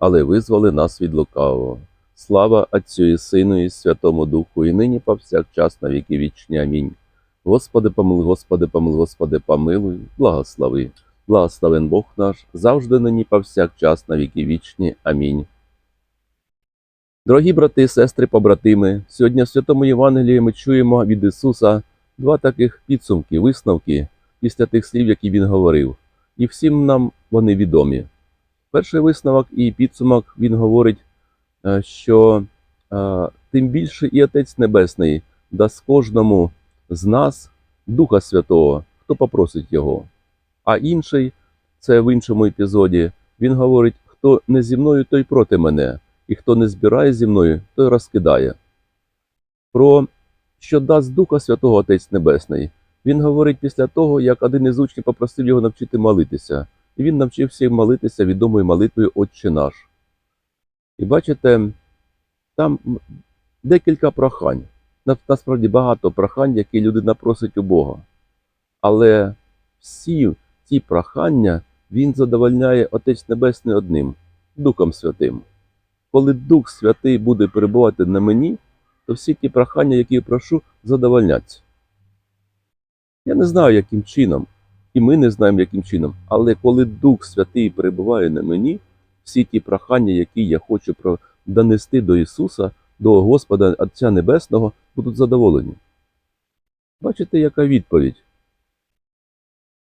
але визволи нас від лукавого. Слава Отцю і Сину, і Святому Духу, і нині повсякчас на віки вічні. Амінь. Господи, помилуй, Господи, помилуй, Господи, помилуй, благослови. Благословен Бог наш, завжди нині повсякчас на віки вічні. Амінь. Дорогі брати, сестри, побратими, сьогодні в Святому Євангелії ми чуємо від Ісуса два таких підсумки, висновки після тих слів, які Він говорив. І всім нам вони відомі. Перший висновок і підсумок він говорить, е, що е, тим більше і Отець Небесний дасть кожному з нас Духа Святого, хто попросить Його. А інший, це в іншому епізоді, він говорить: хто не зі мною, той проти мене, і хто не збирає зі мною, той розкидає. Про що дасть Духа Святого Отець Небесний, він говорить після того, як один із учнів попросив його навчити молитися і він навчився молитися відомою молитвою Отче наш. І бачите, там декілька прохань. Насправді багато прохань, які людина просить у Бога. Але всі ці прохання він задовольняє Отець Небесний одним Духом Святим. Коли Дух Святий буде перебувати на мені, то всі ті прохання, які я прошу, задовольняться. Я не знаю, яким чином, і ми не знаємо, яким чином. Але коли Дух Святий перебуває на мені, всі ті прохання, які я хочу донести до Ісуса, до Господа Отця Небесного, будуть задоволені. Бачите, яка відповідь,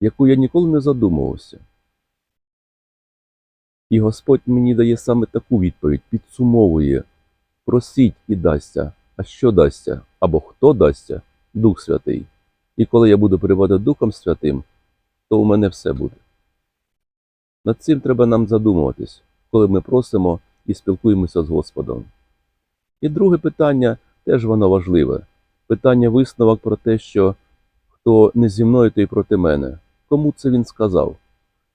яку я ніколи не задумувався. І Господь мені дає саме таку відповідь, підсумовує: просіть і дасться. А що дасться? Або хто дасться? Дух Святий. І коли я буду перебувати Духом Святим, то у мене все буде. Над цим треба нам задумуватись, коли ми просимо і спілкуємося з Господом. І друге питання теж воно важливе. Питання висновок про те, що хто не зі мною, той проти мене. Кому це він сказав?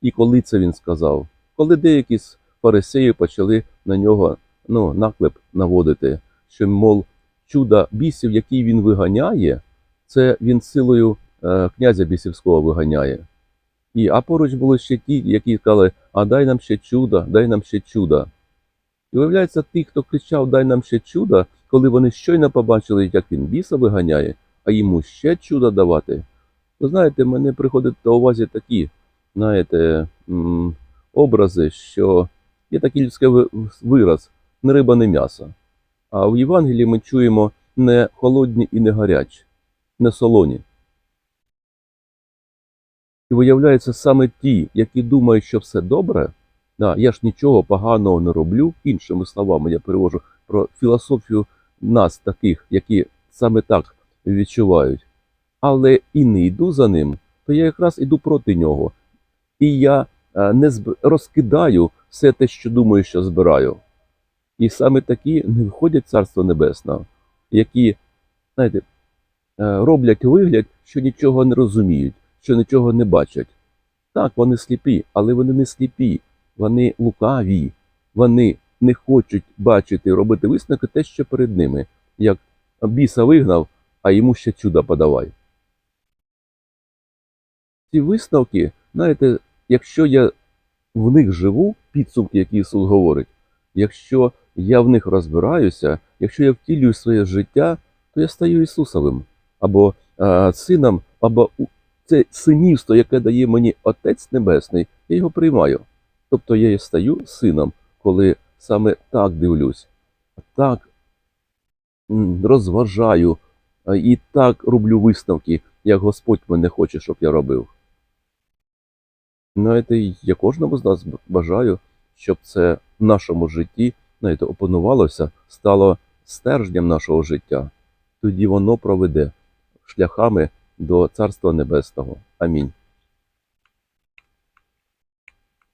І коли це він сказав? Коли деякі з фарисеїв почали на нього ну, наклеп наводити, що, мов, чуда бісів, які він виганяє, це він силою е, князя бісівського виганяє. І, а поруч були ще ті, які казали, а дай нам ще чудо, дай нам ще чудо. І виявляється, ті, хто кричав Дай нам ще чудо, коли вони щойно побачили, як він біса виганяє, а йому ще чудо давати. Ви знаєте, мене приходять до увазі такі, знаєте, образи, що є такий людський вираз не риба, не м'ясо. А в Євангелії ми чуємо не холодні і не гарячі, не солоні. І виявляється, саме ті, які думають, що все добре, да, я ж нічого поганого не роблю, іншими словами, я перевожу про філософію нас, таких, які саме так відчувають, але і не йду за ним, то я якраз іду проти нього. І я е, не зб... розкидаю все те, що думаю, що збираю. І саме такі не виходять в Царство Небесне, які, знаєте, е, роблять вигляд, що нічого не розуміють, що нічого не бачать. Так, вони сліпі, але вони не сліпі, вони лукаві, вони не хочуть бачити, робити висновки те, що перед ними, як біса вигнав, а йому ще чудо подавай. Ці висновки, знаєте, якщо я в них живу, підсумки, які Ісус говорить, якщо я в них розбираюся, якщо я втілюю своє життя, то я стаю Ісусовим або е, сином, або це синівство, яке дає мені Отець Небесний, я його приймаю. Тобто я і стаю сином, коли саме так дивлюсь, так розважаю і так роблю висновки, як Господь мене хоче, щоб я робив. Знаєте, я кожному з нас бажаю, щоб це в нашому житті, знаєте, опанувалося, стало стержнем нашого життя. Тоді воно проведе шляхами до Царства Небесного. Амінь.